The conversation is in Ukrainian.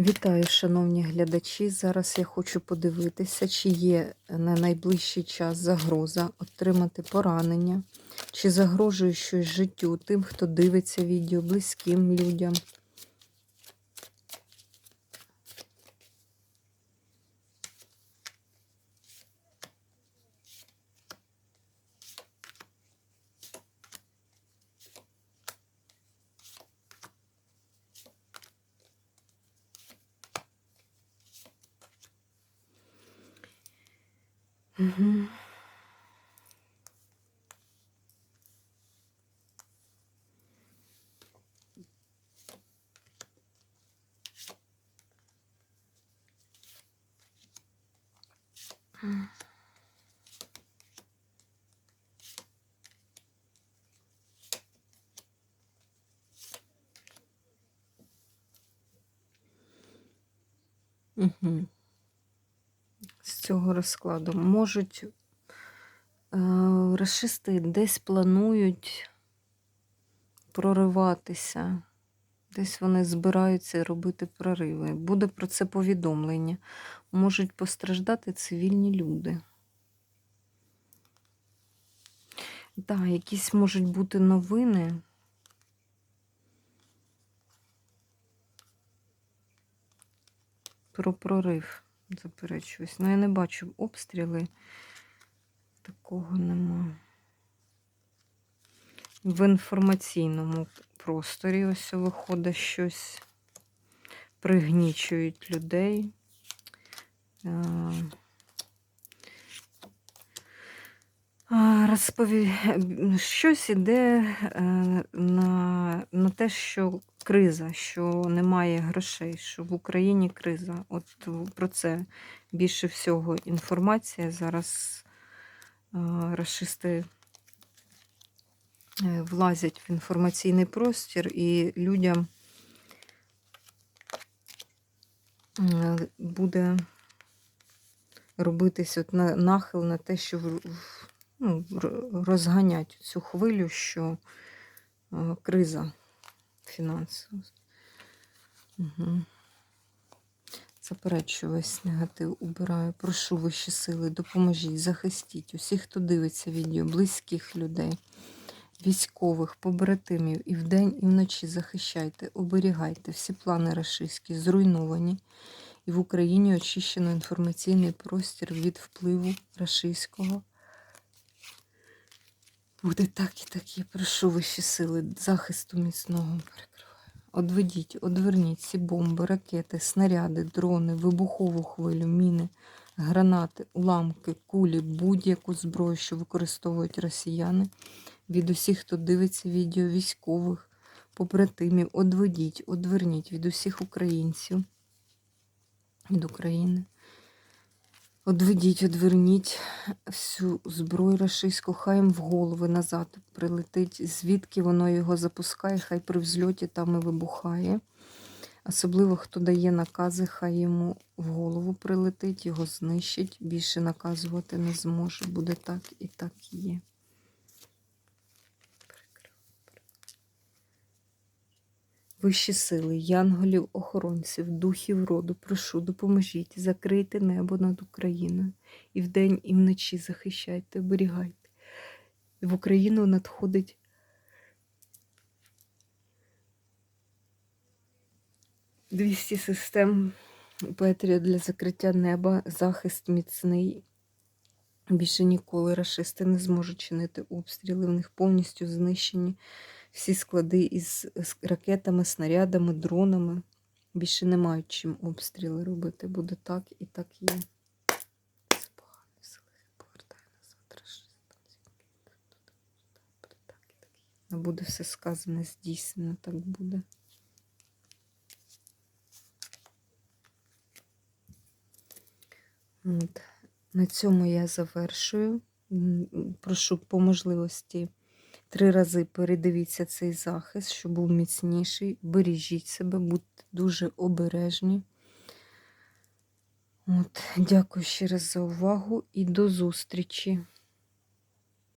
Вітаю, шановні глядачі. Зараз я хочу подивитися, чи є на найближчий час загроза отримати поранення, чи загрожує щось життю тим, хто дивиться відео, близьким людям. Угу. Угу. З цього розкладу можуть е, расисти десь планують прориватися, десь вони збираються робити прориви. Буде про це повідомлення. Можуть постраждати цивільні люди. Так, якісь можуть бути новини. Про прорив, заперечуюсь. Ну, я не бачу обстріли. Такого нема. В інформаційному просторі ось виходить щось. Пригнічують людей. Е, Розпові... Щось іде е, на, на те, що криза, що немає грошей, що в Україні криза. От про це більше всього інформація. Зараз е, расисти е, влазять в інформаційний простір і людям е, буде робитись от нахил на те, що ну, розганять цю хвилю, що е, криза фінансова. Угу. Заперечую весь негатив, убираю. Прошу вищі сили, допоможіть, захистіть усіх, хто дивиться відео, близьких людей, військових, побратимів і вдень, і вночі захищайте, оберігайте. Всі плани рашистські зруйновані. І в Україні очищено інформаційний простір від впливу рашистського. Буде так і так. Я прошу вищі сили захисту міцного. Одведіть, одверніть ці бомби, ракети, снаряди, дрони, вибухову хвилю, міни, гранати, уламки, кулі, будь-яку зброю, що використовують росіяни. Від усіх, хто дивиться відео військових, побратимів, одведіть, одверніть від усіх українців від України. Одведіть, одверніть всю зброю рашистську, хай їм в голови назад прилетить, звідки воно його запускає, хай при взльоті там і вибухає. Особливо, хто дає накази, хай йому в голову прилетить, його знищить, більше наказувати не зможе. Буде так і так є. Вищі сили, янголів, охоронців, духів роду, прошу, допоможіть, закрийте небо над Україною. І вдень, і вночі захищайте, оберігайте. В Україну надходить двісті систем Петрія для закриття неба, захист міцний. Більше ніколи рашисти не зможуть чинити обстріли. В них повністю знищені всі склади із ракетами, снарядами, дронами. Більше не мають чим обстріли робити. Буде так і так є. Це погані сили. Повертає назад. Не буде все сказане, здійснено, так буде. От. На цьому я завершую. Прошу по можливості три рази передивіться цей захист, щоб був міцніший. Бережіть себе, будьте дуже обережні. От, дякую ще раз за увагу і до зустрічі.